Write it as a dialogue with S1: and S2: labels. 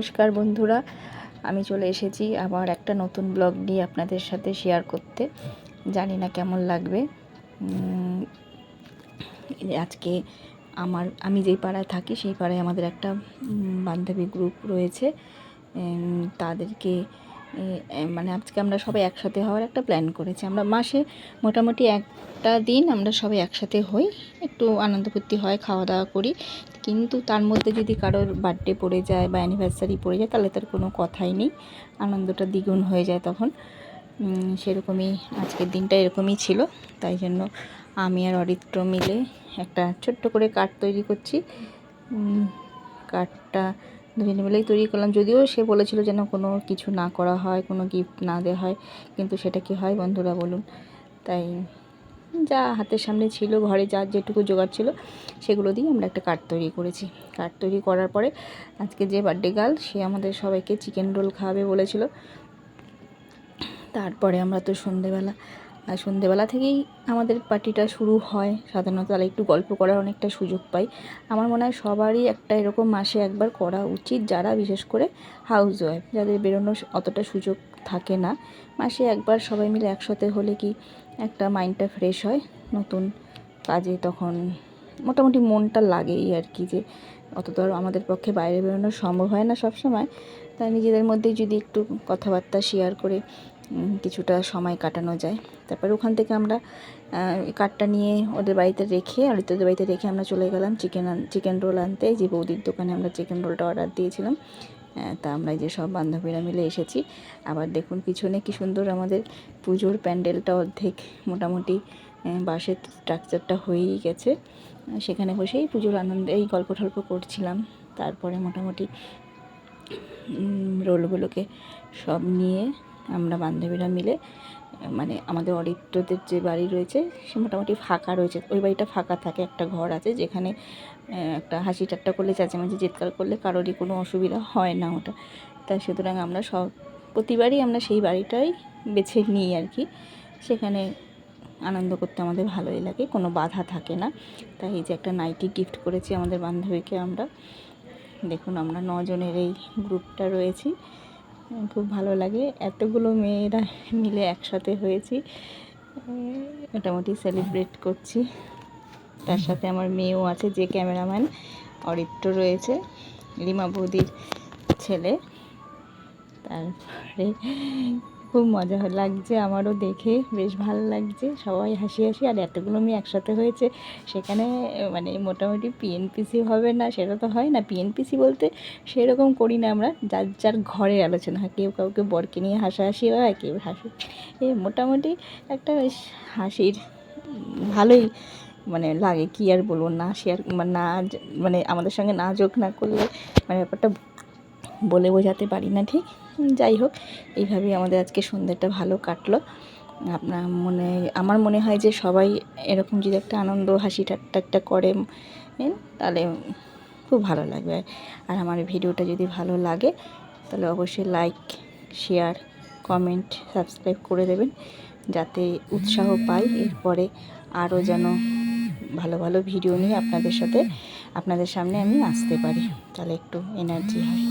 S1: নমস্কার বন্ধুরা, আমি চলে এসেছি আবার একটা নতুন ব্লগ নিয়ে আপনাদের সাথে শেয়ার করতে। জানি না কেমন লাগবে। আজকে আমার, আমি যেই পাড়ায় থাকি সেই পাড়ায় আমাদের একটা বান্ধবী গ্রুপ রয়েছে। তাদেরকে মানে আজকে আমরা সবাই একসাথে হওয়ার একটা প্ল্যান করেছি। আমরা মাসে মোটামুটি একটা দিন আমরা সবাই একসাথে হই। একটু আনন্দ ফুর্তি হয় খাওয়া দাওয়া করি। কিন্তু তার মধ্যে যদি কারোর বার্থডে পড়ে যায় বা অ্যানিভার্সারি পড়ে যায়, তাহলে তার কোনো কথাই নেই। আনন্দটা দ্বিগুণ হয়ে যায় তখন। সেরকমই আজকের দিনটা এরকমই ছিল। তাই জন্য আমি আর অরিত্র মিলে একটা ছোট্ট করে কার্ড তৈরি করছি। কার্ডটা দুজনে মিলেই তৈরি করলাম। যদিও সে বলেছিল যেন কোনো কিছু না করা হয়, কোনো গিফট না দেওয়া হয়। কিন্তু সেটা কি হয় বন্ধুরা বলুন। তাই যা হাতের সামনে ছিল, ঘরে যা যেটুকু জোগাড় ছিল, সেগুলো দিয়ে আমরা একটা কার্ড তৈরি করেছি। কার্ড তৈরি করার পরে আজকে যে বার্থডে গার্ল সে আমাদের সবাইকে চিকেন রোল খাওয়াবে বলেছিল। তারপরে আমরা তো সন্ধেবেলা, আর সন্ধেবেলা থেকেই আমাদের পার্টিটা শুরু হয়। সাধারণত তাহলে একটু গল্প করার অনেকটা সুযোগ পাই। আমার মনে হয় সবারই একটা এরকম মাসে একবার করা উচিত, যারা বিশেষ করে হাউস ওয়াইফ যাদের বেরোনোর অতটা সুযোগ থাকে না। মাসে একবার সবাই মিলে একসাথে হলে কি একটা মাইন্ডটা ফ্রেশ হয়, নতুন কাজে তখন মোটামুটি মনটা লাগেই আর কি যে, অত তো আর আমাদের পক্ষে বাইরে বেরোনো সম্ভব হয় না সব সময় তাই নিজেদের মধ্যেই যদি একটু কথাবার্তা শেয়ার করে কিছুটা সময় কাটানো যায়। তারপর ওখান থেকে আমরা কার্ডটা নিয়ে ওদের বাড়িতে রেখে অরিত্রদের বাড়িতে রেখে আমরা চলে গেলাম চিকেন চিকেন রোল আনতে। যে বৌদির দোকানে আমরা চিকেন রোলটা অর্ডার দিয়েছিলাম। তা আমরা যে সব বান্ধবীরা মিলে এসেছি। আবার দেখুন পিছনে কি সুন্দর আমাদের পুজোর প্যান্ডেলটা অর্ধেক মোটামুটি বাসের স্ট্রাকচারটা হয়েই গেছে। সেখানে বসেই পুজোর আনন্দে এই গল্প টল্প করছিলাম। তারপরে মোটামুটি রোলগুলোকে সব নিয়ে আমরা বান্ধবীরা মিলে মানে আমাদের অরিত্রদের যে বাড়ি রয়েছে, সে মোটামুটি ফাঁকা রয়েছে। ওই বাড়িটা ফাঁকা থাকে, একটা ঘর আছে যেখানে একটা হাসি ঠাট্টা করলে, চেঁচামেচি, চিৎকার করলে কারোরই কোনো অসুবিধা হয় না ওটা। তাই সুতরাং আমরা সব, প্রতিবারই আমরা সেই বাড়িটাই বেছে নিই আর কি। সেখানে আনন্দ করতে আমাদের ভালোই লাগে, কোনো বাধা থাকে না। তাই এই যে একটা নাইটি গিফট করেছি আমাদের বান্ধবীকে আমরা। দেখুন আমরা নজনের এই গ্রুপটা রয়েছি। খুব ভালো লাগে। এতগুলো মেয়েরা মিলে একসাথে হয়েছি। মোটামুটি সেলিব্রেট করছি। তার সাথে আমার মেয়েও আছে, যে ক্যামেরাম্যান অরিত্র রয়েছে রিমা বৌদির ছেলে। তারপরে খুব মজা লাগছে, আমারও দেখে বেশ ভালো লাগছে। সবাই হাসি হাসি, আর এতগুলো মেয়ে একসাথে হয়েছে, সেখানে মানে মোটামুটি পিএনপিসি হবে না, সেটা তো হয় না। পিএনপিসি বলতে সেরকম করি না আমরা, যার যার ঘরের আলোচনা হয়। কেউ কাউকে বরকে নিয়ে হাসাহাসি হয়, কেউ হাসি, এ মোটামুটি একটা বেশ হাসির, ভালোই মানে লাগে, কি আর বলব, না শেয়ার না মানে আমাদের সঙ্গে না যোগ না করলে মানে ব্যাপারটা বলে বোঝাতে পারি না, ঠিক? যাই হোক, এইভাবেই আমাদের আজকে সন্ধ্যেটা ভালো কাটলো। আপনার মনে, আমার মনে হয় যে সবাই এরকম যদি একটা আনন্দ, হাসি ঠাট্টা একটা করে তাহলে খুব ভালো লাগবে। আর আমার ভিডিওটা যদি ভালো লাগে, তাহলে অবশ্যই লাইক শেয়ার কমেন্ট সাবস্ক্রাইব করে দেবেন, যাতে উৎসাহ পাই। এরপরে আরও যেন ভালো ভালো ভিডিও নিয়ে আপনাদের সাথে আপনাদের সামনে আমি আসতে পারি। তাহলে একটু এনার্জি হয়